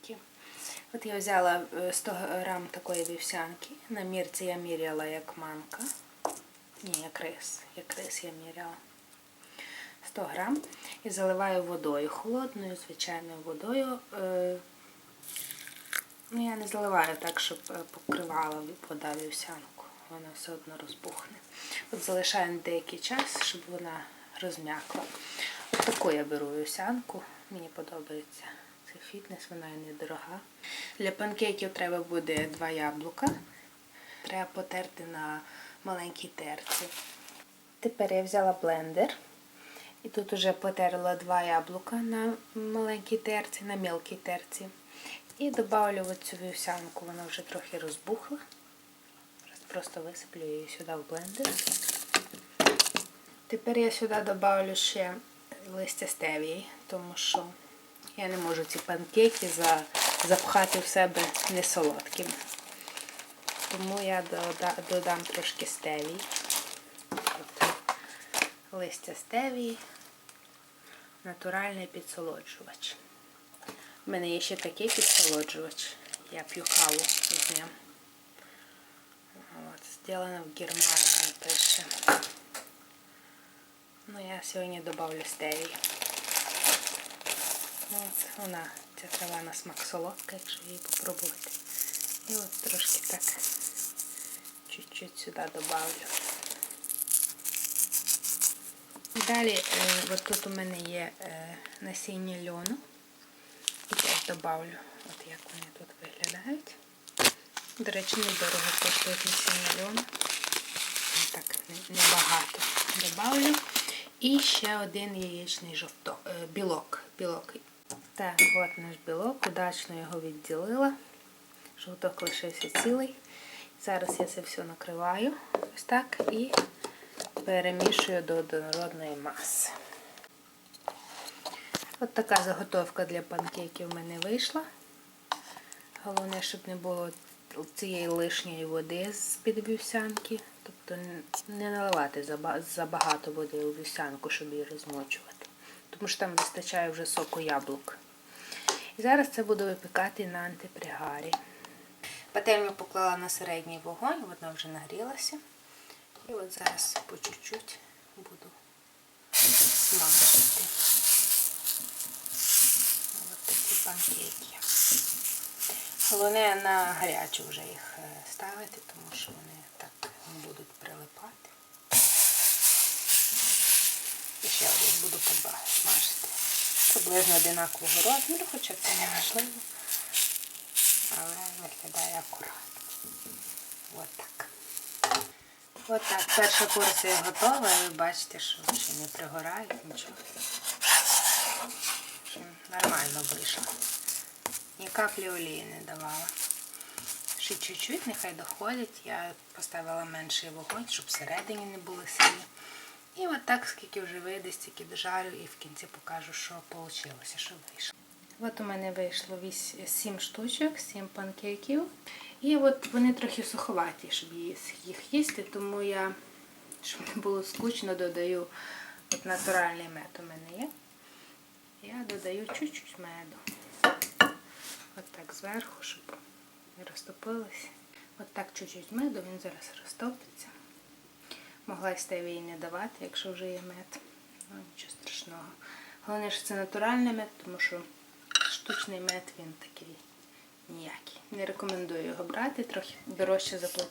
панкейки. От я взяла е, 100 грам такої вівсянки. На мірці я міряла як манка. Ні, як рис. Як рис я міряла. 100 грам. І заливаю водою. Холодною, звичайною водою. Е, Ну, я не заливаю так, щоб е, покривала вода вівсянку. Вона все одно розбухне. От залишаю деякий час, щоб вона розм'якла. От таку я беру вівсянку. Мені подобається цей фітнес, вона і недорога. Для панкейків треба буде два яблука. Треба потерти на маленькій терці. Тепер я взяла блендер. І тут уже потерла два яблука на маленькій терці, на мілкій терці. І додавлю оцю вівсянку, вона вже трохи розбухла. Просто висиплю її сюди в блендер. Тепер я сюди додавлю ще листя стевії, тому що я не можу ці панкейки за, запхати в себе несолодкими. Тому я додам трошки стевії. Листя стевії, натуральний підсолоджувач. У мене є ще такий підсолоджувач. Я п'ю каву з ним. От, в Германії пише. Ну, я сьогодні добавлю стевії. Ну, От вона, ця трава на смак солодка, якщо її попробувати. І от трошки так чуть-чуть сюди добавлю. Далі, е, от тут у мене є е, насіння льону. І теж добавлю, от як вони тут виглядають. До речі, недорого коштують насіння льону. Так, небагато добавлю. І ще один яєчний жовто, е, білок. Так, от наш білок. Удачно його відділила. Жовток лишився цілий. Зараз я це все накриваю. Ось так і перемішую до однородної маси. От така заготовка для панкейків в мене вийшла. Головне, щоб не було цієї лишньої води з-під вівсянки. Тобто не наливати забагато води у вівсянку, щоб її розмочувати. Тому що там вистачає вже соку яблук. І зараз це буду випікати на антипригарі. Пательню поклала на середній вогонь, вона вже нагрілася. І от зараз по чуть-чуть буду смажити. Ось такі панкейки. Головне на гарячу вже їх е, ставити, тому що вони так будуть прилипати. І ще буду поба- смажити. Приблизно одинакового розміру, хоча це не важливо. Але виглядає акуратно. Ось так. Ось так. Перша порція готова, і ви бачите, що ще не пригорає нічого. Нормально вийшло. Ні каплі олії не давала. Ще чуть-чуть, нехай доходять. Я поставила менший вогонь, щоб всередині не було сильно. І от так, скільки вже вийде, стільки дожарю і в кінці покажу, що вийшло, що вийшло. От у мене вийшло 7 штучок, 7 панкейків. І от вони трохи суховаті, щоб їх- їсти, тому я, щоб не було скучно, додаю от натуральний мед у мене є. Я додаю чуть-чуть меду. От так зверху, щоб не розтопилось. От так чуть-чуть меду, він зараз розтопиться. Могла й стевії не давати, якщо вже є мед. Ну, нічого страшного. Головне, що це натуральний мед, тому що штучний мед він такий ніякий. Не рекомендую його брати, трохи дорожче заплатити.